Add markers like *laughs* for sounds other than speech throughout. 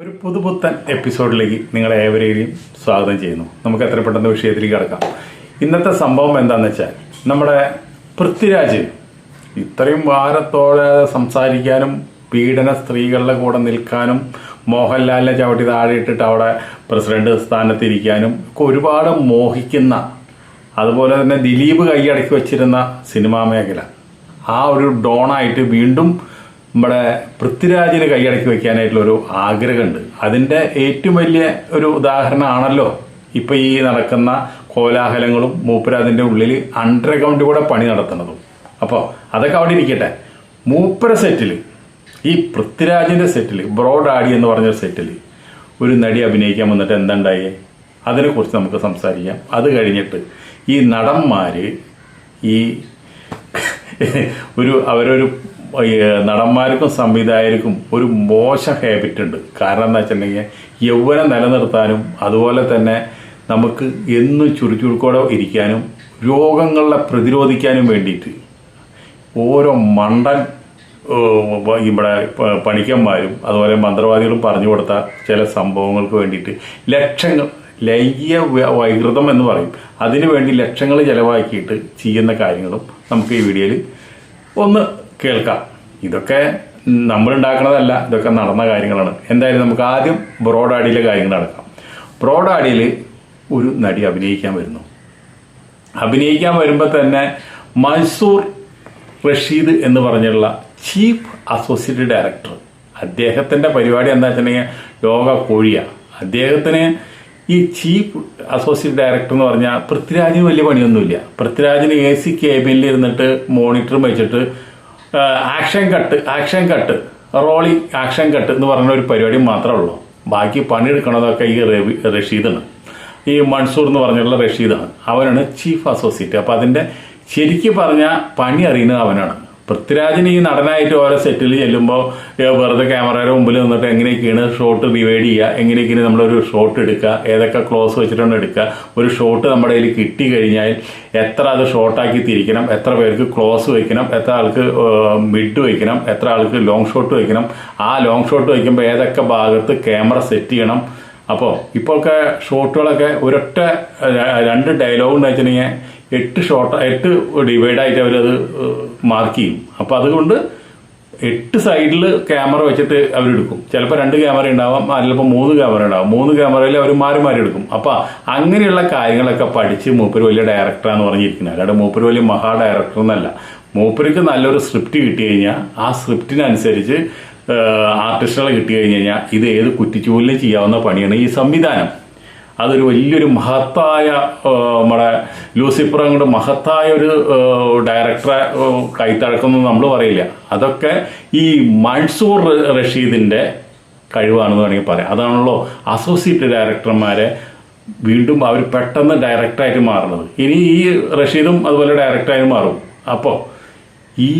ഒരു പുതുപുത്തൻ എപ്പിസോഡിലേക്ക് നിങ്ങളെ ഏവരെയും സ്വാഗതം ചെയ്യുന്നു. നമുക്ക് എത്ര പെട്ടെന്ന് വിഷയത്തിലേക്ക് കിടക്കാം. ഇന്നത്തെ സംഭവം എന്താണെന്ന് വെച്ചാൽ നമ്മുടെ പൃഥ്വിരാജ് ഇത്രയും വാരത്തോടെ സംസാരിക്കാനും പീഡന സ്ത്രീകളുടെ കൂടെ നിൽക്കാനും മോഹൻലാലിനെ ചവിട്ടി താഴെ ഇട്ടിട്ട് അവിടെ പ്രസിഡന്റ് സ്ഥാനത്തിരിക്കാനും ഒക്കെ ഒരുപാട് മോഹിക്കുന്ന അതുപോലെ തന്നെ ദിലീപ് കൈയടക്കി വെച്ചിരുന്ന സിനിമാ മേഖല. ആ ഒരു ഡോണായിട്ട് വീണ്ടും നമ്മുടെ പൃഥ്വിരാജിന് കൈയടക്കി വയ്ക്കാനായിട്ടുള്ളൊരു ആഗ്രഹമുണ്ട്. അതിന്റെ ഏറ്റവും വലിയ ഒരു ഉദാഹരണമാണല്ലോ ഇപ്പം ഈ നടക്കുന്ന കോലാഹലങ്ങളും മൂപ്പര് അതിന്റെ ഉള്ളിൽ അണ്ടർഗ്രൗണ്ട് കൂടെ പണി നടത്തുന്നതും. അപ്പോൾ അതൊക്കെ അവിടെ ഇരിക്കട്ടെ. മൂപ്പര സെറ്റിൽ ഈ പൃഥ്വിരാജിന്റെ സെറ്റിൽ ബ്രോഡ് ആടി എന്ന് പറഞ്ഞ സെറ്റിൽ ഒരു നടി അഭിനയിക്കാൻ വന്നിട്ട് എന്തുണ്ടായേ? അതിനെക്കുറിച്ച് നമുക്ക് സംസാരിക്കാം. അത് കഴിഞ്ഞിട്ട് ഈ നടന്മാർ ഈ ഒരു അവരൊരു നടന്മാർക്കും സംവിധായകർക്കും ഒരു മോശ ഹാബിറ്റ് ഉണ്ട്. കാരണം എന്താ വെച്ചിട്ടുണ്ടെങ്കിൽ യൗവനം നിലനിർത്താനും അതുപോലെ തന്നെ നമുക്ക് എന്നും ചുരുച്ചുരുക്കോടെ ഇരിക്കാനും രോഗങ്ങളെ പ്രതിരോധിക്കാനും വേണ്ടിയിട്ട് ഓരോ മണ്ടൻ ഇവിടെ പണിക്കന്മാരും അതുപോലെ മന്ത്രവാദികളും പറഞ്ഞു കൊടുത്ത ചില സംഭവങ്ങൾക്ക് വേണ്ടിയിട്ട് ലക്ഷങ്ങൾ ലൈംഗിക വൈകൃതം എന്ന് പറയും. അതിനു വേണ്ടി ലക്ഷങ്ങൾ ചിലവാക്കിയിട്ട് ചെയ്യുന്ന കാര്യങ്ങളും നമുക്ക് ഈ വീഡിയോയിൽ ഒന്ന് കേൾക്കാം. ഇതൊക്കെ നമ്മൾ ഉണ്ടാക്കുന്നതല്ല ഇതൊക്കെ നടന്ന കാര്യങ്ങളാണ്. എന്തായാലും നമുക്ക് ആദ്യം ബ്രോഡാഡിയിലെ കാര്യങ്ങൾ നടക്കാം. ബ്രോഡാഡിയിൽ ഒരു നടി അഭിനയിക്കാൻ വരുന്നു. അഭിനയിക്കാൻ വരുമ്പോൾ തന്നെ മൻസൂർ റഷീദ് എന്ന് പറഞ്ഞുള്ള ചീഫ് അസോസിയേറ്റ് ഡയറക്ടർ അദ്ദേഹത്തിന്റെ പരിപാടി എന്താ വെച്ചിട്ടുണ്ടെങ്കിൽ യോഗ കോഴിയാണ് അദ്ദേഹത്തിന് ഈ ചീഫ് അസോസിയേറ്റ് ഡയറക്ടർ എന്ന് പറഞ്ഞാൽ പൃഥ്വിരാജിന് വലിയ പണിയൊന്നുമില്ല. പൃഥ്വിരാജിന് എ സി കേബിനിൽ ഇരുന്നിട്ട് മോണിറ്ററും വെച്ചിട്ട് ആക്ഷൻ കട്ട് ആക്ഷൻ കട്ട് റോളി ആക്ഷൻ കട്ട് എന്ന് പറഞ്ഞ ഒരു പരിപാടി മാത്രമേ ഉള്ളൂ. ബാക്കി പണിയെടുക്കണതൊക്കെ ഈ റവി റഷീദാണ്. ഈ മൺസൂർ എന്ന് പറഞ്ഞുള്ള റഷീദാണ്. അവനാണ് ചീഫ് അസോസിയേറ്റ് അപ്പോൾ അതിന്റെ ശരിക്കും പറഞ്ഞാൽ പണി അറിയുന്നത് അവനാണ്. പൃഥ്വിരാജിന് ഈ നടനായിട്ട് ഓരോ സെറ്റിൽ ചെല്ലുമ്പോൾ വെറുതെ ക്യാമറയുടെ മുമ്പിൽ നിന്നിട്ട് എങ്ങനെയൊക്കെയാണ് ഷോട്ട് ഡിവൈഡ് ചെയ്യുക എങ്ങനെയൊക്കെയാണ് നമ്മളൊരു ഷോട്ട് എടുക്കുക ഏതൊക്കെ ക്ലോസ് വെച്ചിട്ടാണ് എടുക്കുക. ഒരു ഷോട്ട് നമ്മുടെ കയ്യിൽ കിട്ടി കഴിഞ്ഞാൽ എത്ര അത് ഷോർട്ടാക്കി തിരിക്കണം എത്ര പേർക്ക് ക്ലോസ് വയ്ക്കണം എത്ര ആൾക്ക് മിഡ് വയ്ക്കണം എത്ര ആൾക്ക് ലോങ് ഷോട്ട് വയ്ക്കണം ആ ലോങ് ഷോട്ട് വയ്ക്കുമ്പോൾ ഏതൊക്കെ ഭാഗത്ത് ക്യാമറ സെറ്റ് ചെയ്യണം. അപ്പോൾ ഇപ്പോഴൊക്കെ ഷോട്ടുകളൊക്കെ ഒരൊറ്റ രണ്ട് ഡയലോഗ് വെച്ചിട്ടുണ്ടെങ്കിൽ എട്ട് ഷോർട്ട് എട്ട് ഡിവൈഡായിട്ട് അവരത് മാർക്ക് ചെയ്യും. അപ്പോൾ അതുകൊണ്ട് എട്ട് സൈഡിൽ ക്യാമറ വെച്ചിട്ട് അവരെടുക്കും. ചിലപ്പോൾ രണ്ട് ക്യാമറ ഉണ്ടാവാം ചിലപ്പോൾ മൂന്ന് ക്യാമറ ഉണ്ടാവും. മൂന്ന് ക്യാമറയിൽ അവർ മാറി മാറി എടുക്കും. അപ്പോൾ അങ്ങനെയുള്ള കാര്യങ്ങളൊക്കെ പഠിച്ച് മൂപ്പര് വലിയ ഡയറക്ടറാന്ന് പറഞ്ഞിരിക്കുന്നത്. അല്ലാതെ മൂപ്പര് വലിയ മഹാ ഡയറക്ടർ എന്നല്ല. മൂപ്പർക്ക് നല്ലൊരു സ്ക്രിപ്റ്റ് കിട്ടി കഴിഞ്ഞാൽ ആ സ്ക്രിപ്റ്റിനനുസരിച്ച് ആർട്ടിസ്റ്റുകളെ കിട്ടി കഴിഞ്ഞ് കഴിഞ്ഞാൽ ഇത് ഏത് കുറ്റിച്ചൂലിനും ചെയ്യാവുന്ന പണിയാണ് ഈ സംവിധാനം. അതൊരു വലിയൊരു മഹത്തായ നമ്മുടെ ലൂസിഫർ അങ്ങോട്ട് മഹത്തായ ഒരു ഡയറക്ടറെ ആ, കൈത്തഴക്കുന്നു നമ്മൾ പറയില്ല. അതൊക്കെ ഈ മൻസൂർ റഷീദിന്റെ കഴിവാണെന്ന് വേണമെങ്കിൽ പറയാം. അതാണല്ലോ അസോസിയേറ്റ് ഡയറക്ടർമാരെ വീണ്ടും അവർ പെട്ടെന്ന് ഡയറക്ടറായിട്ട് മാറുന്നത്. ഇനി ഈ റഷീദും അതുപോലെ ഡയറക്ടറായി മാറും. അപ്പോൾ ഈ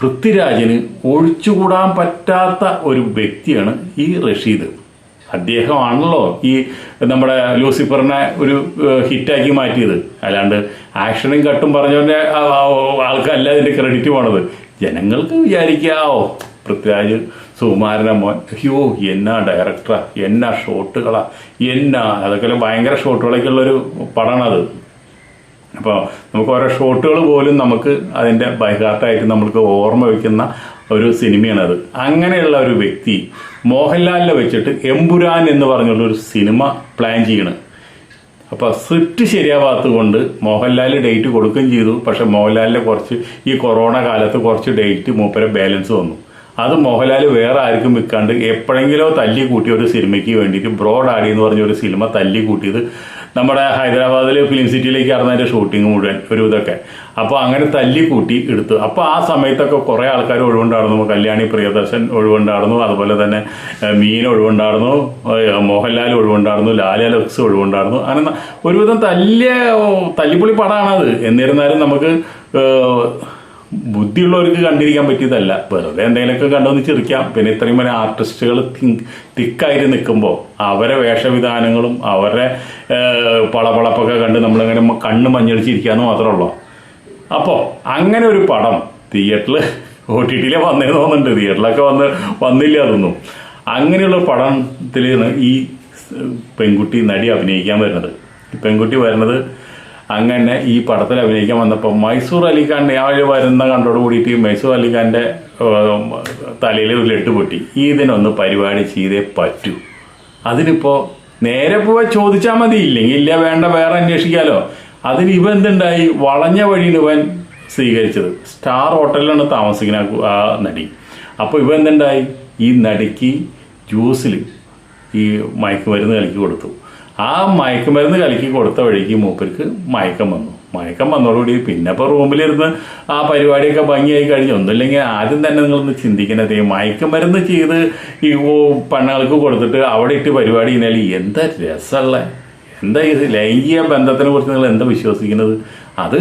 പൃഥ്വിരാജിന് ഒഴിച്ചുകൂടാൻ പറ്റാത്ത ഒരു വ്യക്തിയാണ് ഈ റഷീദ്. അദ്ദേഹമാണല്ലോ ഈ നമ്മുടെ ലൂസിഫറിനെ ഒരു ഹിറ്റാക്കി മാറ്റിയത്. അല്ലാണ്ട് ആക്ഷനും കട്ടും പറഞ്ഞവന്റെ ആൾക്കല്ല ഇതിന്റെ ക്രെഡിറ്റ് പോണത്. ജനങ്ങൾക്ക് വിചാരിക്കാവോ? പൃഥ്വിരാജ് സുകുമാരനെ മോൻ അയ്യോ എന്നാ ഡയറക്ടറാ എന്നാ ഷോട്ടുകളാ എന്നാ? അതൊക്കെ ഭയങ്കര ഷോട്ടുകളൊക്കെ ഉള്ളൊരു പടമാണത്. അപ്പോൾ നമുക്ക് ഓരോ ഷോട്ടുകൾ പോലും നമുക്ക് അതിന്റെ ബൈഹാർട്ടായിട്ട് നമ്മൾക്ക് ഓർമ്മ വയ്ക്കുന്ന ഒരു സിനിമയാണ് സിനിമയാണത്. അങ്ങനെയുള്ള ഒരു വ്യക്തി മോഹൻലാലിനെ വെച്ചിട്ട് എമ്പുരാൻ എന്ന് പറഞ്ഞുള്ള ഒരു സിനിമ പ്ലാൻ ചെയ്യണം. അപ്പോൾ സ്ക്രിപ്റ്റ് ശരിയാവാത്തത് കൊണ്ട് മോഹൻലാൽ ഡേറ്റ് കൊടുക്കുകയും ചെയ്തു. പക്ഷെ മോഹൻലാലിന്റെ കുറച്ച് ഈ കൊറോണ കാലത്ത് കുറച്ച് ഡേറ്റ് മൂപ്പരെ ബാലൻസ് വന്നു. അത് മോഹൻലാൽ വേറെ ആർക്കും വിൽക്കാണ്ട് എപ്പോഴെങ്കിലോ തല്ലി കൂട്ടിയ ഒരു സിനിമയ്ക്ക് വേണ്ടിയിട്ട് ബ്രോഡ് ആടി എന്ന് പറഞ്ഞ ഒരു സിനിമ തല്ലി കൂട്ടിയത് നമ്മുടെ ഹൈദരാബാദിലെ ഫിലിം സിറ്റിയിലേക്ക് നടന്നതിന്റെ ഷൂട്ടിംഗ് മുഴുവൻ ഒരു ഇതൊക്കെ. അപ്പോൾ അങ്ങനെ തല്ലി കൂട്ടി എടുത്തു. അപ്പോൾ ആ സമയത്തൊക്കെ കുറേ ആൾക്കാർ ഒഴിവുണ്ടായിരുന്നു. കല്യാണി പ്രിയദർശൻ ഒഴിവുണ്ടായിരുന്നു. അതുപോലെ തന്നെ മീൻ ഒഴിവുണ്ടായിരുന്നു. മോഹൻലാൽ ഒഴിവുണ്ടായിരുന്നു. ലാല ലക്സ് ഒഴിവുണ്ടായിരുന്നു. അങ്ങനെ ഒരുവിധം തല്ലിയ തല്ലിപ്പൊളി പടമാണത് എന്നിരുന്നാലും നമുക്ക് ബുദ്ധിയുള്ളവർക്ക് കണ്ടിരിക്കാൻ പറ്റിയതല്ല. വെറുതെ എന്തെങ്കിലുമൊക്കെ കണ്ടുവന്ന് ചിരിക്കാം. പിന്നെ ഇത്രയും വലിയ ആർട്ടിസ്റ്റുകൾ തിക്കായിട്ട് നിൽക്കുമ്പോൾ അവരെ വേഷവിധാനങ്ങളും അവരെ പളപളപ്പൊക്കെ കണ്ട് നമ്മളിങ്ങനെ കണ്ണ് മഞ്ഞളിച്ചിരിക്കാന്ന് മാത്രമേ ഉള്ളൂ. അപ്പോൾ അങ്ങനെ ഒരു പടം തിയേറ്ററിൽ ഒ ടി ടിയിലെ വന്നേ തോന്നുന്നുണ്ട്. തിയേറ്ററിലൊക്കെ വന്ന് വന്നില്ല അതൊന്നും അങ്ങനെയുള്ള പടത്തിൽ ഈ പെൺകുട്ടി നടി അഭിനയിക്കാൻ വരുന്നത്. പെൺകുട്ടി വരുന്നത് അങ്ങനെ ഈ പടത്തിൽ അഭിനയിക്കാൻ വന്നപ്പോൾ മൈസൂർ അലിഖാൻ ഞാൻ വരുന്ന കണ്ടോട് കൂടിയിട്ട് മൈസൂർ അലിഖാന്റെ തലയിൽ ഒരു ലെട്ട് പൊട്ടി. ഇതിനൊന്ന് പരിപാടി ചെയ്തേ പറ്റൂ. അതിനിപ്പോൾ നേരെ പോയി ചോദിച്ചാൽ മതി. ഇല്ലെങ്കിൽ ഇല്ല വേണ്ട വേറെ അന്വേഷിക്കാലോ. അതിന് ഇവ എന്തുണ്ടായി? വളഞ്ഞ വഴിയിൽ ഇവൻ സ്വീകരിച്ചത്. സ്റ്റാർ ഹോട്ടലിലാണ് താമസിക്കുന്ന ആ നടി. അപ്പോൾ ഇവ എന്തുണ്ടായി? ഈ നടിക്ക് ജ്യൂസിൽ ഈ മയക്കുമരുന്ന് കലക്കി കൊടുത്തു. ആ മയക്കുമരുന്ന് കലക്കി കൊടുത്ത വഴിക്ക് മൂപ്പർക്ക് മയക്കം വന്നു. മയക്കം വന്നതോടുകൂടി പിന്നെ ഇപ്പോൾ റൂമിലിരുന്ന് ആ പരിപാടിയൊക്കെ ഭംഗിയായി കഴിഞ്ഞു. ഒന്നുമില്ലെങ്കിൽ ആദ്യം തന്നെ നിങ്ങളൊന്ന് ചിന്തിക്കുന്നത് ഈ മയക്കുമരുന്ന് ചെയ്ത് ഈ പെണ്ണുങ്ങൾക്ക് കൊടുത്തിട്ട് അവിടെ ഇട്ട് പരിപാടി കഴിഞ്ഞാൽ എന്താ രസമുള്ള? എന്താ ഇത് ലൈംഗിക ബന്ധത്തിനെ കുറിച്ച് നിങ്ങൾ എന്താ വിശ്വസിക്കുന്നത്? അത്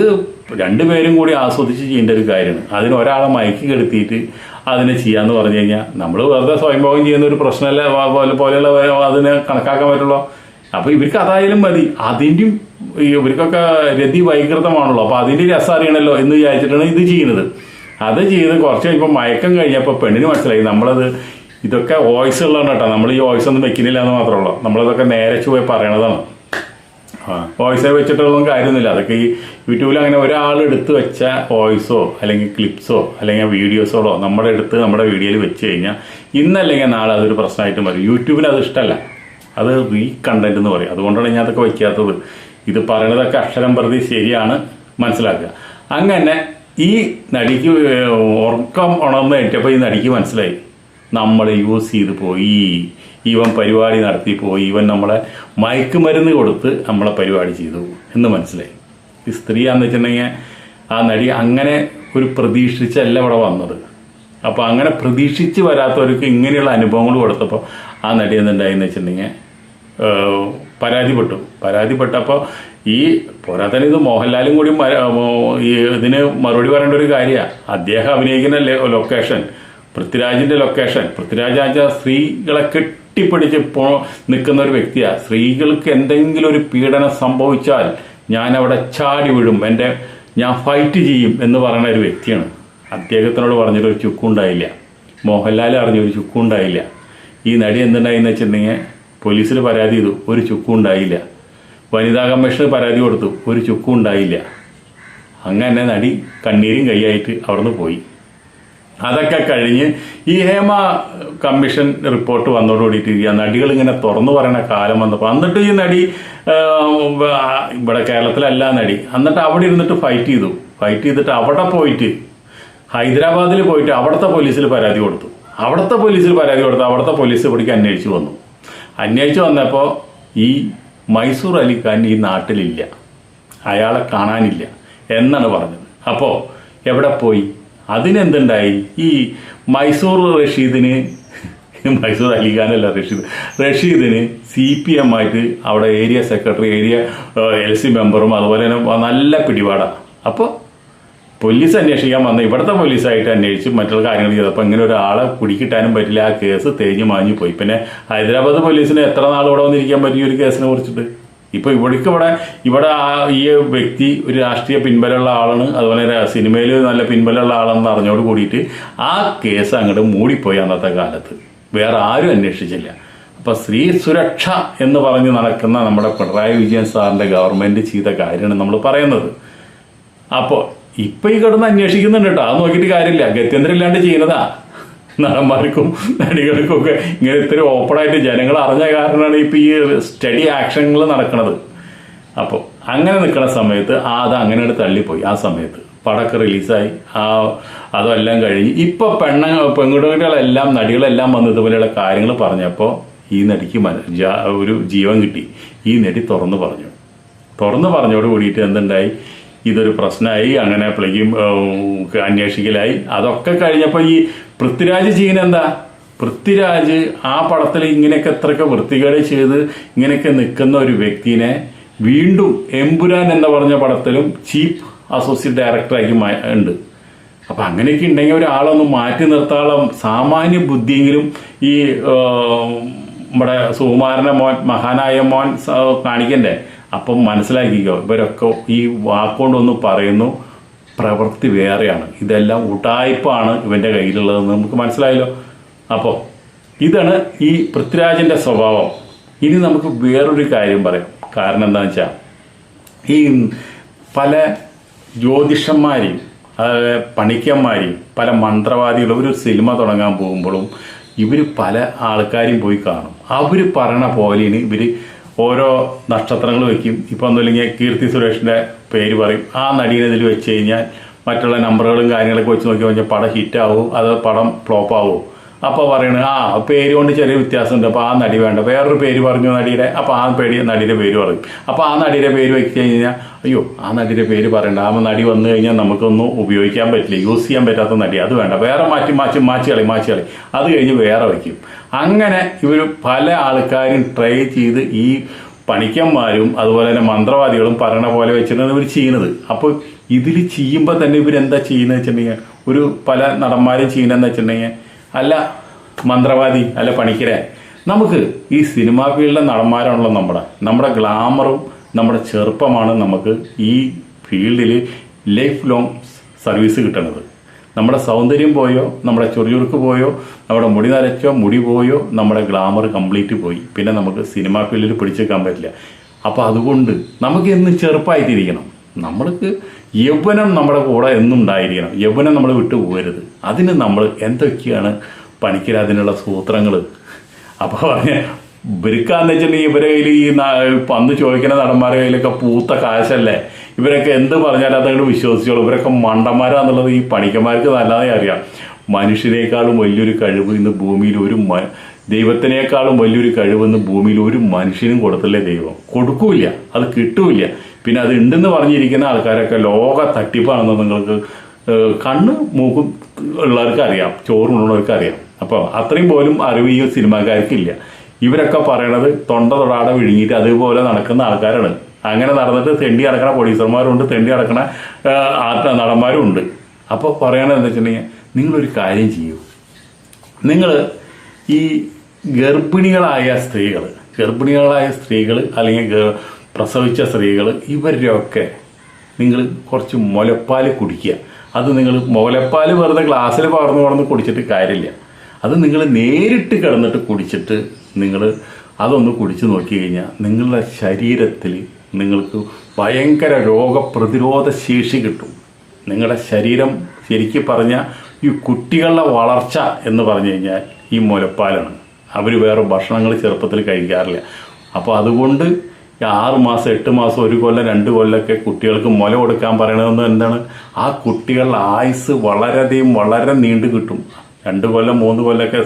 രണ്ടുപേരും കൂടി ആസ്വദിച്ച് ചെയ്യേണ്ട ഒരു കാര്യമാണ്. അതിന് ഒരാളെ മയക്കി കെടുത്തിയിട്ട് അതിനെ ചെയ്യാന്ന് പറഞ്ഞു കഴിഞ്ഞാൽ നമ്മൾ വെറുതെ സ്വയംഭോഗം ചെയ്യുന്ന ഒരു പ്രശ്നമല്ല പോലെ പോലെയുള്ള അതിനെ കണക്കാക്കാൻ പറ്റുള്ളൂ. അപ്പൊ ഇവർക്ക് അതായാലും മതി. അതിന്റെയും ഇവർക്കൊക്കെ രതി വൈകൃതമാണല്ലോ. അപ്പൊ അതിന്റെ രസം അറിയണല്ലോ എന്ന് വിചാരിച്ചിട്ടാണ് ഇത് ചെയ്യുന്നത്. അത് ചെയ്ത് കുറച്ച് കഴിയുമ്പോൾ മയക്കം കഴിഞ്ഞപ്പോൾ പെണ്ണിന് മനസ്സിലായി നമ്മളത് ഇതൊക്കെ വോയിസ് ഉള്ളതാണ് കേട്ടോ. നമ്മൾ ഈ വോയിസ് ഒന്നും വെക്കുന്നില്ല എന്ന് മാത്രമേ ഉള്ളൂ. നമ്മളതൊക്കെ നേരെ പോയി പറയണതാണ്. വോയിസ് വെച്ചിട്ടൊന്നും കാര്യമൊന്നുമില്ല. അതൊക്കെ ഈ യൂട്യൂബിൽ അങ്ങനെ ഒരാൾ എടുത്ത് വെച്ച വോയിസോ അല്ലെങ്കിൽ ക്ലിപ്സോ അല്ലെങ്കിൽ വീഡിയോസോളോ നമ്മുടെ എടുത്ത് നമ്മുടെ വീഡിയോയിൽ വെച്ച് കഴിഞ്ഞാൽ ഇന്നല്ലെങ്കിൽ നാളെ അതൊരു പ്രശ്നമായിട്ട് വരും യൂട്യൂബിന് അത് ഇഷ്ടമല്ല. അത് റീ കണ്ടന്റ് എന്ന് പറയും. അതുകൊണ്ടാണ് ഞാൻ അതൊക്കെ വയ്ക്കാത്തത്. ഇത് പറയണതൊക്കെ അക്ഷരം പ്രതി ശരിയാണ് മനസ്സിലാക്കുക. അങ്ങനെ ഈ നടിക്ക് ഉറക്കം ഉണർന്ന് ഏറ്റപ്പോൾ ഈ നടിക്ക് മനസ്സിലായി. നമ്മൾ യൂസ് ചെയ്ത് പോയി. ഇവൻ പരിപാടി നടത്തി പോയി. ഇവൻ നമ്മളെ മയക്കുമരുന്ന് കൊടുത്ത് നമ്മളെ പരിപാടി ചെയ്തു എന്ന് മനസ്സിലായി. ഈ സ്ത്രീയാന്ന് വെച്ചിട്ടുണ്ടെങ്കിൽ ആ നടി അങ്ങനെ ഒരു പ്രതീക്ഷിച്ചല്ല ഇവിടെ വന്നത്. അപ്പോൾ അങ്ങനെ പ്രതീക്ഷിച്ച് വരാത്തവർക്ക് ഇങ്ങനെയുള്ള അനുഭവങ്ങൾ കൊടുത്തപ്പോൾ ആ നടി എന്തുണ്ടായെന്ന് വെച്ചിട്ടുണ്ടെങ്കിൽ പരാതിപ്പെട്ടു. പരാതിപ്പെട്ടപ്പോൾ ഈ പോരാത്തന്നെ ഇത് മോഹൻലാലും കൂടി ഇതിന് മറുപടി പറയേണ്ട ഒരു കാര്യമാണ് അദ്ദേഹം അഭിനയിക്കുന്ന ലൊക്കേഷൻ പൃഥ്വിരാജിന്റെ ലൊക്കേഷൻ. പൃഥ്വിരാജ് ആ സ്ത്രീകളെ കെട്ടിപ്പിടിച്ച് പോ നിൽക്കുന്ന ഒരു വ്യക്തിയാണ് സ്ത്രീകൾക്ക് എന്തെങ്കിലും ഒരു പീഡനം സംഭവിച്ചാൽ ഞാൻ അവിടെ ചാടി വിടും എന്റെ ഞാൻ ഫൈറ്റ് ചെയ്യും എന്ന് പറയുന്ന ഒരു വ്യക്തിയാണ്. അദ്ദേഹത്തിനോട് പറഞ്ഞിട്ടൊരു ചുക്കുണ്ടായില്ല മോഹൻലാൽ അറിഞ്ഞൊരു ചുക്കുണ്ടായില്ല ഈ നടി എന്തുണ്ടായിന്ന് വെച്ചിട്ടുണ്ടെങ്കിൽ പോലീസിൽ പരാതി ചെയ്തു. ഒരു ചുക്കും ഉണ്ടായില്ല. വനിതാ കമ്മീഷന് പരാതി കൊടുത്തു. ഒരു ചുക്കും ഉണ്ടായില്ല. അങ്ങനെ നടി കണ്ണീരും കൈയായിട്ട് അവിടുന്ന് പോയി. അതൊക്കെ കഴിഞ്ഞ് ഈ ഹേമ കമ്മീഷൻ റിപ്പോർട്ട് വന്നതോടുകൂടിയിട്ട് ഈ നടികൾ ഇങ്ങനെ തുറന്നു പറയുന്ന കാലം വന്നപ്പോൾ എന്നിട്ട് ഈ നടി ഇവിടെ കേരളത്തിലല്ല നടി. എന്നിട്ട് അവിടെ ഇരുന്നിട്ട് ഫൈറ്റ് ചെയ്തു. ഫൈറ്റ് ചെയ്തിട്ട് അവിടെ പോയിട്ട് ഹൈദരാബാദിൽ പോയിട്ട് അവിടുത്തെ പോലീസിൽ പരാതി കൊടുത്തു. അവിടുത്തെ പോലീസിൽ പരാതി കൊടുത്തു അവിടുത്തെ പോലീസ് ഇവിടേക്ക് അന്വേഷിച്ച് വന്നു. അന്വേഷിച്ച് വന്നപ്പോൾ ഈ മൈസൂർ അലിഖാൻ ഈ നാട്ടിലില്ല. അയാളെ കാണാനില്ല എന്നാണ് പറഞ്ഞത്. അപ്പോൾ എവിടെ പോയി? അതിനെന്തുണ്ടായി? ഈ മൈസൂർ റഷീദിന് മൈസൂർ അലിഖാനല്ല റഷീദ് റഷീദിന് സി പി എം ആയിട്ട് അവിടെ area secretary area L C മെമ്പറും അതുപോലെ തന്നെ നല്ല പിടിപാടാണ് അപ്പോൾ പോലീസ് അന്വേഷിക്കാൻ വന്ന ഇവിടുത്തെ പോലീസായിട്ട് അന്വേഷിച്ച് മറ്റുള്ള കാര്യങ്ങൾ ചെയ്തു അപ്പോൾ ഇങ്ങനെ ഒരാളെ പിടിക്കിട്ടാനും പറ്റില്ല ആ കേസ് തേഞ്ഞു മാഞ്ഞു പോയി. പിന്നെ ഹൈദരാബാദ് പോലീസിന് എത്ര നാൾ ഇവിടെ വന്നിരിക്കാൻ പറ്റിയ ഒരു കേസിനെ കുറിച്ചിട്ട്? ഇപ്പൊ ഇവിടേക്ക് ഇവിടെ ഇവിടെ ആ ഈ വ്യക്തി ഒരു രാഷ്ട്രീയ പിൻബലമുള്ള ആളാണ്. അതുപോലെ സിനിമയിൽ നല്ല പിൻബലമുള്ള ആളാണെന്ന് അറിഞ്ഞോട് കൂടിയിട്ട് ആ കേസ് അങ്ങോട്ട് മൂടിപ്പോയി അന്നത്തെ കാലത്ത്. വേറെ ആരും അന്വേഷിച്ചില്ല. അപ്പോൾ സ്ത്രീ സുരക്ഷ എന്ന് പറഞ്ഞ് നടക്കുന്ന നമ്മുടെ പിണറായി വിജയൻ സാറിന്റെ ഗവൺമെന്റ് ചെയ്ത കാര്യമാണ് നമ്മൾ പറയുന്നത്. അപ്പോൾ ഇപ്പൊ ഈ കിടന്ന് അന്വേഷിക്കുന്നുണ്ട് കേട്ടോ. അത് നോക്കിയിട്ട് കാര്യമില്ല. ഗത്യന്തരം ഇല്ലാണ്ട് ചെയ്യുന്നതാ. നടന്മാർക്കും നടികൾക്കും ഒക്കെ ഇങ്ങനെ ഇത്തിരി ഓപ്പണായിട്ട് ജനങ്ങൾ അറിഞ്ഞ കാരണമാണ് ഇപ്പൊ ഈ സ്റ്റഡി ആക്ഷനുകൾ നടക്കുന്നത് അപ്പോൾ അങ്ങനെ നിൽക്കുന്ന സമയത്ത് ആ അത് അങ്ങനെ തള്ളിപ്പോയി. ആ സമയത്ത് പടമൊക്കെ റിലീസായി ആ അതെല്ലാം കഴിഞ്ഞ് ഇപ്പൊ പെണ്ണ പെൺകുട്ടികളെല്ലാം നടികളെല്ലാം വന്ന് ഇതുപോലെയുള്ള കാര്യങ്ങൾ പറഞ്ഞപ്പോൾ ഈ നടിക്ക് ഒരു ജീവൻ കിട്ടി. ഈ നടി തുറന്നു പറഞ്ഞു. തുറന്നു പറഞ്ഞോട് കൂടിയിട്ട് എന്തുണ്ടായി? ഇതൊരു പ്രശ്നമായി. അങ്ങനെ ഏഹ്, അന്വേഷിക്കലായി. അതൊക്കെ കഴിഞ്ഞപ്പോൾ ഈ പൃഥ്വിരാജ് ചെയ്യുന്നെന്താ പൃഥ്വിരാജ് ആ പടത്തിൽ ഇങ്ങനെയൊക്കെ എത്രയൊക്കെ വൃത്തികേട് ചെയ്ത് ഇങ്ങനെയൊക്കെ നിൽക്കുന്ന ഒരു വ്യക്തിനെ വീണ്ടും എമ്പുരാൻ എന്ന് പറഞ്ഞ പടത്തിലും ചീഫ് അസോസിയേറ്റ് ഡയറക്ടറായി ഉണ്ട്. അപ്പൊ അങ്ങനെയൊക്കെ ഉണ്ടെങ്കിൽ ഒരാളൊന്ന് മാറ്റി നിർത്താനുള്ള സാമാന്യ ബുദ്ധിയെങ്കിലും ഈ നമ്മുടെ സുകുമാരന മോൻ മഹാനായ മോൻ കാണിക്കണ്ടേ? അപ്പം മനസ്സിലാക്കിക്കോ ഇവരൊക്കെ ഈ വാക്കുകൊണ്ടൊന്ന് പറയുന്നു. പ്രവൃത്തി വേറെയാണ്. ഇതെല്ലാം ഉടായ്പാണ് ഇവന്റെ കയ്യിലുള്ളതെന്ന് നമുക്ക് മനസ്സിലായല്ലോ. അപ്പോൾ ഇതാണ് ഈ പൃഥ്വിരാജിന്റെ സ്വഭാവം. ഇനി നമുക്ക് വേറൊരു കാര്യം പറയാം. കാരണം എന്താണെന്ന് വെച്ചാൽ ഈ പല ജ്യോതിഷന്മാരെയും അതായത് പണിക്കന്മാരെയും പല മന്ത്രവാദികളും ഒരു സിനിമ തുടങ്ങാൻ പോകുമ്പോഴും ഇവർ പല ആൾക്കാരെയും പോയി കാണും. അവർ പറയണ പോലെയാണ് ഇവർ ഓരോ നക്ഷത്രങ്ങൾ വെക്കും. ഇപ്പം ഒന്നുമില്ലെങ്കിൽ കീർത്തി സുരേഷിന്റെ പേര് പറയും. ആ നടീനെ ഇതിൽ വെച്ച് കഴിഞ്ഞാൽ മറ്റുള്ള നമ്പറുകളും കാര്യങ്ങളൊക്കെ വെച്ച് നോക്കി കഴിഞ്ഞാൽ പടം ഹിറ്റാവും അത് പടം ഫ്ലോപ്പ് ആവുമോ അപ്പോൾ പറയണ ആ പേര് കൊണ്ട് ചെറിയ വ്യത്യാസമുണ്ട്. അപ്പോൾ ആ നടി വേണ്ട. വേറൊരു പേര് പറഞ്ഞു നടിയുടെ അപ്പോൾ ആ പേടി നടിയുടെ പേര് പറയും. അപ്പോൾ ആ നടിയുടെ പേര് വെച്ച് കഴിഞ്ഞാൽ അയ്യോ ആ നടിയുടെ പേര് പറയണ്ട. ആ നടി വന്നു കഴിഞ്ഞാൽ നമുക്കൊന്നും ഉപയോഗിക്കാൻ പറ്റില്ല. യൂസ് ചെയ്യാൻ പറ്റാത്ത നടി. അത് വേണ്ട. വേറെ മാറ്റി മാറ്റി മാറ്റി കളി മാറ്റി കളി. അത് കഴിഞ്ഞ് വേറെ വയ്ക്കും അങ്ങനെ ഇവർ പല ആൾക്കാരും ട്രൈ ചെയ്ത് ഈ പണിക്കന്മാരും അതുപോലെ തന്നെ മന്ത്രവാദികളും പറയണ പോലെ വെച്ചിട്ടാണ് ഇവർ ചെയ്യുന്നത്. അപ്പോൾ ഇതിൽ ചെയ്യുമ്പോൾ തന്നെ ഇവരെന്താ ചെയ്യുന്നത് വെച്ചിട്ടുണ്ടെങ്കിൽ ഒരു പല നടന്മാരും ചെയ്യുന്നതെന്ന് വെച്ചിട്ടുണ്ടെങ്കിൽ അല്ല മന്ത്രവാദി അല്ല പണിക്കരെ. നമുക്ക് ഈ സിനിമാ ഫീൽഡിലെ നടന്മാരാണല്ലോ നമ്മുടെ. നമ്മുടെ ഗ്ലാമറും നമ്മുടെ ചെറുപ്പമാണ് നമുക്ക് ഈ ഫീൽഡിൽ ലൈഫ് ലോങ് സർവീസ് കിട്ടുന്നത് നമ്മുടെ സൗന്ദര്യം പോയോ നമ്മുടെ ചൊറിയുറുക്ക് പോയോ നമ്മുടെ മുടി നരച്ചോ മുടി പോയോ നമ്മുടെ ഗ്ലാമർ കംപ്ലീറ്റ് പോയി. പിന്നെ നമുക്ക് സിനിമാ ഫീൽഡിൽ പിടിച്ചേക്കാൻ പറ്റില്ല. അപ്പോൾ അതുകൊണ്ട് നമുക്ക് എന്നും ചെറുപ്പമായിട്ടിരിക്കണം നമ്മൾക്ക് യൗവനം നമ്മുടെ കൂടെ എന്നും ഉണ്ടായിരിക്കണം യൗവനം നമ്മൾ വിട്ടു പോകരുത്. അതിന് നമ്മൾ എന്തൊക്കെയാണ് പണിക്കൽ അതിനുള്ള സൂത്രങ്ങൾ അപ്പോൾ പറഞ്ഞ ഇവർക്കാന്ന് വെച്ചിട്ടുണ്ടെങ്കിൽ ഇവരെ കയ്യിൽ ഈ പന്ന് ചോദിക്കുന്ന നടന്മാരുടെ കയ്യിലൊക്കെ പൂത്ത കാശല്ലേ? ഇവരൊക്കെ എന്ത് പറഞ്ഞാലും അതങ്ങോട്ട് വിശ്വസിച്ചോളൂ. ഇവരൊക്കെ മണ്ടന്മാരാന്നുള്ളത് ഈ പണിക്കന്മാർക്ക് നല്ലതായി അറിയാം. മനുഷ്യനേക്കാളും വലിയൊരു കഴിവ് ഇന്ന് ഭൂമിയിൽ ഒരു ദൈവത്തിനേക്കാളും വലിയൊരു കഴിവ് ഇന്ന് ഭൂമിയിൽ ഒരു മനുഷ്യനും കൊടുത്തില്ലേ ദൈവം? കൊടുക്കൂല അത് കിട്ടൂല പിന്നെ അത് ഉണ്ടെന്ന് പറഞ്ഞിരിക്കുന്ന ആൾക്കാരൊക്കെ ലോക തട്ടിപ്പാണെന്ന് നിങ്ങൾക്ക് കണ്ണ് മൂക്കും ഉള്ളവർക്ക് അറിയാം ചോറുള്ളവർക്ക് അറിയാം. അപ്പോൾ അത്രയും പോലും അറിവ് ഈ സിനിമാക്കാർക്കില്ല. ഇവരൊക്കെ പറയണത് തൊണ്ട തൊടാടെ വിഴുങ്ങിയിട്ട് അതുപോലെ നടക്കുന്ന ആൾക്കാരാണ്. അങ്ങനെ നടന്നിട്ട് തെണ്ടി നടക്കണ പ്രൊഡ്യൂസർമാരുണ്ട് തെണ്ടി നടക്കണ ആർട്ട് നടന്മാരും ഉണ്ട് അപ്പോൾ പറയണത് എന്താ വെച്ചിട്ടുണ്ടെങ്കിൽ നിങ്ങളൊരു കാര്യം ചെയ്യൂ. നിങ്ങൾ ഈ ഗർഭിണികളായ സ്ത്രീകൾ ഗർഭിണികളായ സ്ത്രീകൾ അല്ലെങ്കിൽ പ്രസവിച്ച സ്ത്രീകൾ ഇവരുടെയൊക്കെ നിങ്ങൾ കുറച്ച് മുലപ്പാൽ കുടിക്കുക. അത് നിങ്ങൾ മുലപ്പാൽ വെറുതെ ഗ്ലാസ്സിൽ പകർന്നു പകർന്ന് കുടിച്ചിട്ട് കാര്യമില്ല. അത് നിങ്ങൾ നേരിട്ട് കിടന്നിട്ട് കുടിച്ചിട്ട് നിങ്ങൾ അതൊന്ന് കുടിച്ചു നോക്കി കഴിഞ്ഞാൽ നിങ്ങളുടെ ശരീരത്തിൽ നിങ്ങൾക്ക് ഭയങ്കര രോഗപ്രതിരോധ ശേഷി കിട്ടും. നിങ്ങളുടെ ശരീരം ശരിക്കും പറഞ്ഞാൽ ഈ കുട്ടികളുടെ വളർച്ച എന്ന് പറഞ്ഞു കഴിഞ്ഞാൽ ഈ മുലപ്പാലാണ്. അവർ വേറെ ഭക്ഷണങ്ങൾ ചെറുപ്പത്തിൽ കഴിക്കാറില്ല. അപ്പോൾ അതുകൊണ്ട് ആറ് മാസം എട്ട് മാസം ഒരു കൊല്ലം രണ്ട് കൊല്ലമൊക്കെ കുട്ടികൾക്ക് മുല കൊടുക്കാൻ പറയണതെന്ന് എന്താണ്? ആ കുട്ടികളുടെ ആയുസ് വളരെയധികം വളരെ നീണ്ടു കിട്ടും. രണ്ട് കൊല്ലം മൂന്ന് കൊല്ലമൊക്കെ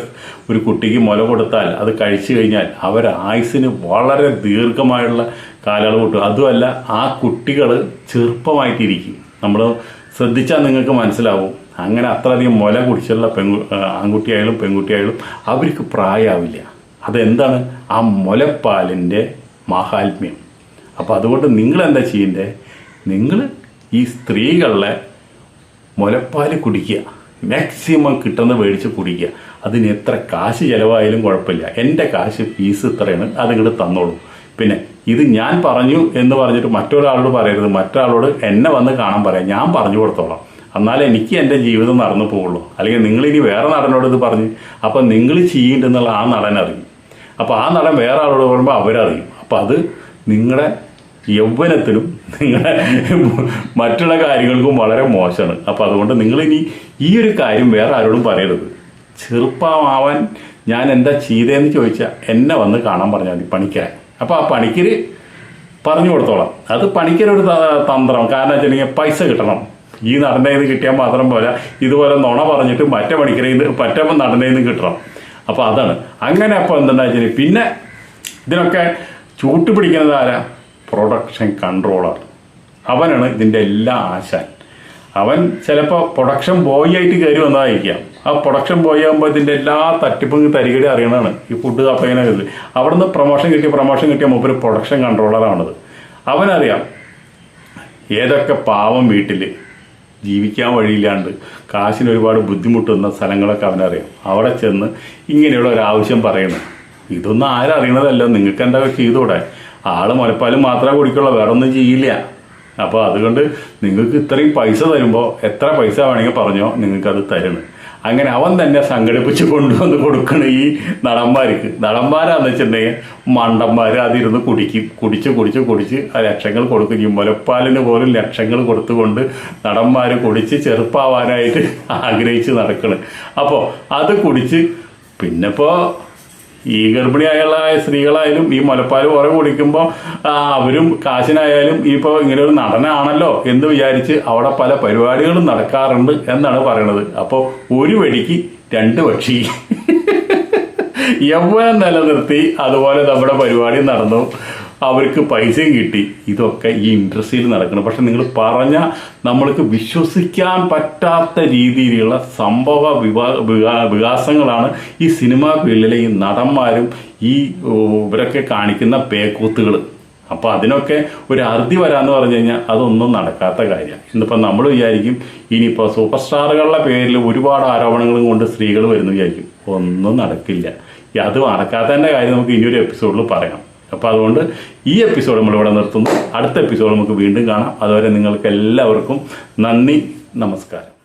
ഒരു കുട്ടിക്ക് മുല കൊടുത്താൽ അത് കഴിച്ചു കഴിഞ്ഞാൽ അവർ ആയുസിന് വളരെ ദീർഘമായുള്ള കാലയളവ് കിട്ടും. അതുമല്ല ആ കുട്ടികൾ ചെറുപ്പമായിട്ടിരിക്കും. നമ്മൾ ശ്രദ്ധിച്ചാൽ നിങ്ങൾക്ക് മനസ്സിലാവും. അങ്ങനെ അത്രയധികം മുല കുടിച്ചുള്ള പെങ്കു ആൺകുട്ടിയായാലും പെൺകുട്ടിയായാലും അവർക്ക് പ്രായമാവില്ല. അതെന്താണ്? ആ മുലപ്പാലിന്റെ മാഹാത്മ്യം. അപ്പോൾ അതുകൊണ്ട് നിങ്ങൾ എന്താ ചെയ്യേണ്ടത് നിങ്ങൾ ഈ സ്ത്രീകളെ മുലപ്പാൽ കുടിക്കുക. മാക്സിമം കിട്ടുന്ന മേടിച്ച് കുടിക്കുക. അതിന് എത്ര കാശ് ചിലവായാലും കുഴപ്പമില്ല. എന്റെ കാശ് ഫീസ് ഇത്രയാണ്. അത് ഇങ്ങോട്ട് തന്നോളൂ. പിന്നെ ഇത് ഞാൻ പറഞ്ഞു എന്ന് പറഞ്ഞിട്ട് മറ്റൊരാളോട് പറയരുത്. മറ്റൊരാളോട് എന്നെ വന്ന് കാണാൻ പറയാം. ഞാൻ പറഞ്ഞു കൊടുത്തോളാം. എന്നാലേ എനിക്ക് എന്റെ ജീവിതം നടന്നു പോവുള്ളൂ. അല്ലെങ്കിൽ നിങ്ങളിനി വേറെ നടനോട് ഇത് പറഞ്ഞ്. അപ്പം നിങ്ങൾ ചെയ്യേണ്ടെന്നുള്ള ആ നടൻ അറിയും അപ്പോൾ ആ നടൻ വേറെ ആളോട് പറയുമ്പോൾ അവരറിയും. അപ്പം അത് നിങ്ങളുടെ യൗവനത്തിനും നിങ്ങളുടെ മറ്റുള്ള കാര്യങ്ങൾക്കും വളരെ മോശമാണ്. അപ്പോൾ അതുകൊണ്ട് നിങ്ങളിനി ഈ ഒരു കാര്യം വേറെ ആരോടും പറയരുത്. ചെറുപ്പമാവാൻ ഞാൻ എന്താ ചെയ്തതെന്ന് ചോദിച്ചാൽ എന്നെ വന്ന് കാണാൻ പറഞ്ഞാൽ മതി പണിക്കരെ. അപ്പോൾ ആ പണിക്കര് പറഞ്ഞു കൊടുത്തോളാം. അത് പണിക്കരൊരു ഒരു തന്ത്രം. കാരണം വെച്ചിട്ടുണ്ടെങ്കിൽ പൈസ കിട്ടണം. ഈ നടന്റെ ഇത് കിട്ടിയാൽ മാത്രം പോരാ. ഇതുപോലെ നുണ പറഞ്ഞിട്ട് മറ്റേ പണിക്കരയിൽ നിന്ന് മറ്റേ നടന്റെ നിന്ന് കിട്ടണം. അപ്പോൾ അതാണ്. അങ്ങനെ അപ്പോൾ വെച്ചാൽ പിന്നെ ഇതിനൊക്കെ ചൂട്ട് പിടിക്കുന്നത് ആരാ? പ്രൊഡക്ഷൻ കൺട്രോളർ അവനാണ് ഇതിന്റെ എല്ലാ ആശാൻ. അവൻ ചിലപ്പോൾ പ്രൊഡക്ഷൻ ബോയ് ആയിട്ട് കയറി വന്നതായിരിക്കാം. ആ പ്രൊഡക്ഷൻ ബോയ് ആകുമ്പോൾ ഇതിന്റെ എല്ലാ തട്ടിപ്പും തരികടി അറിയണതാണ്. ഈ ഫുഡ് കപ്പയിനെ കരുതി അവിടുന്ന് പ്രൊമോഷൻ കിട്ടിയ പ്രൊമോഷൻ കിട്ടിയ മൂപ്പര് പ്രൊഡക്ഷൻ കൺട്രോളറാണത് അവനറിയാം ഏതൊക്കെ പാവം വീട്ടിൽ ജീവിക്കാൻ വഴിയില്ലാണ്ട് കാശിന് ഒരുപാട് ബുദ്ധിമുട്ടുന്ന സ്ഥലങ്ങളൊക്കെ അവനറിയാം. അവിടെ ചെന്ന് ഇങ്ങനെയുള്ള ഒരു ആവശ്യം പറയണം. ഇതൊന്നും ആരും അറിയണതല്ല. നിങ്ങൾക്ക് എന്താ ചെയ്തൂടെ ആൾ മുലപ്പാലും മാത്രമേ കുടിക്കുള്ളൂ വേറെ ഒന്നും ചെയ്യില്ല. അപ്പോൾ അതുകൊണ്ട് നിങ്ങൾക്ക് ഇത്രയും പൈസ തരുമ്പോൾ എത്ര പൈസ വേണമെങ്കിൽ പറഞ്ഞോ നിങ്ങൾക്കത് തരണം അങ്ങനെ അവൻ തന്നെ സംഘടിപ്പിച്ച് കൊണ്ടുവന്ന് കൊടുക്കണ ഈ നടന്മാർക്ക്. നടന്മാരാന്ന് വെച്ചിട്ടുണ്ടെങ്കിൽ മണ്ടന്മാർ അതിരുന്ന് കുടിക്കും. കുടിച്ച് കുടിച്ച് കുടിച്ച് ലക്ഷങ്ങൾ കൊടുക്കും. ഈ മുലപ്പാലിന് പോലും ലക്ഷങ്ങൾ കൊടുത്തുകൊണ്ട് നടന്മാർ കുടിച്ച് ചെറുപ്പാവാനായിട്ട് ആഗ്രഹിച്ച് നടക്കണം. അപ്പോൾ അത് കുടിച്ച് പിന്നെ ഇപ്പോൾ ഈ ഗർഭിണിയായുള്ള സ്ത്രീകളായാലും ഈ മുലപ്പാൽ കുറേ കുടിക്കുമ്പോൾ അവരും കാശിനായാലും ഇപ്പോൾ ഇങ്ങനെ ഒരു നടനാണല്ലോ എന്ന് വിചാരിച്ച് അവിടെ പല പരിപാടികളും നടക്കാറുണ്ട് എന്നാണ് പറയണത്. അപ്പോൾ ഒരു വെടിക്ക് രണ്ട് പക്ഷി *laughs* യൗവനം നിലനിർത്തി അതുപോലെ നമ്മുടെ പരിപാടി നടന്നു. അവർക്ക് പൈസയും കിട്ടി. ഇതൊക്കെ ഈ ഇൻഡസ്ട്രിയിൽ നടക്കണം. പക്ഷെ നിങ്ങൾ പറഞ്ഞ നമ്മൾക്ക് വിശ്വസിക്കാൻ പറ്റാത്ത രീതിയിലുള്ള സംഭവ വികാസങ്ങളാണ് ഈ സിനിമാ ഫീൽഡിലെ ഈ നടന്മാരും ഈ ഇവരൊക്കെ കാണിക്കുന്ന പേക്കൂത്തുകൾ. അപ്പോൾ അതിനൊക്കെ ഒരു അറുതി വരാന്ന് പറഞ്ഞു കഴിഞ്ഞാൽ അതൊന്നും നടക്കാത്ത കാര്യമാണ് ഇന്നിപ്പോൾ നമ്മൾ വിചാരിക്കും ഇനിയിപ്പോൾ സൂപ്പർ സ്റ്റാറുകളുടെ പേരിൽ ഒരുപാട് ആരോപണങ്ങളും കൊണ്ട് സ്ത്രീകൾ വരുന്നു വിചാരിക്കും. ഒന്നും നടക്കില്ല. അത് നടക്കാത്തതിന്റെ കാര്യം നമുക്ക് ഇനിയൊരു എപ്പിസോഡിൽ പറയാം. അപ്പോൾ അതുകൊണ്ട് ഈ എപ്പിസോഡ് നമ്മളിവിടെ നിർത്തുന്നു. അടുത്ത എപ്പിസോഡ് നമുക്ക് വീണ്ടും കാണാം. അതുവരെ നിങ്ങൾക്ക് എല്ലാവർക്കും നന്ദി നമസ്കാരം.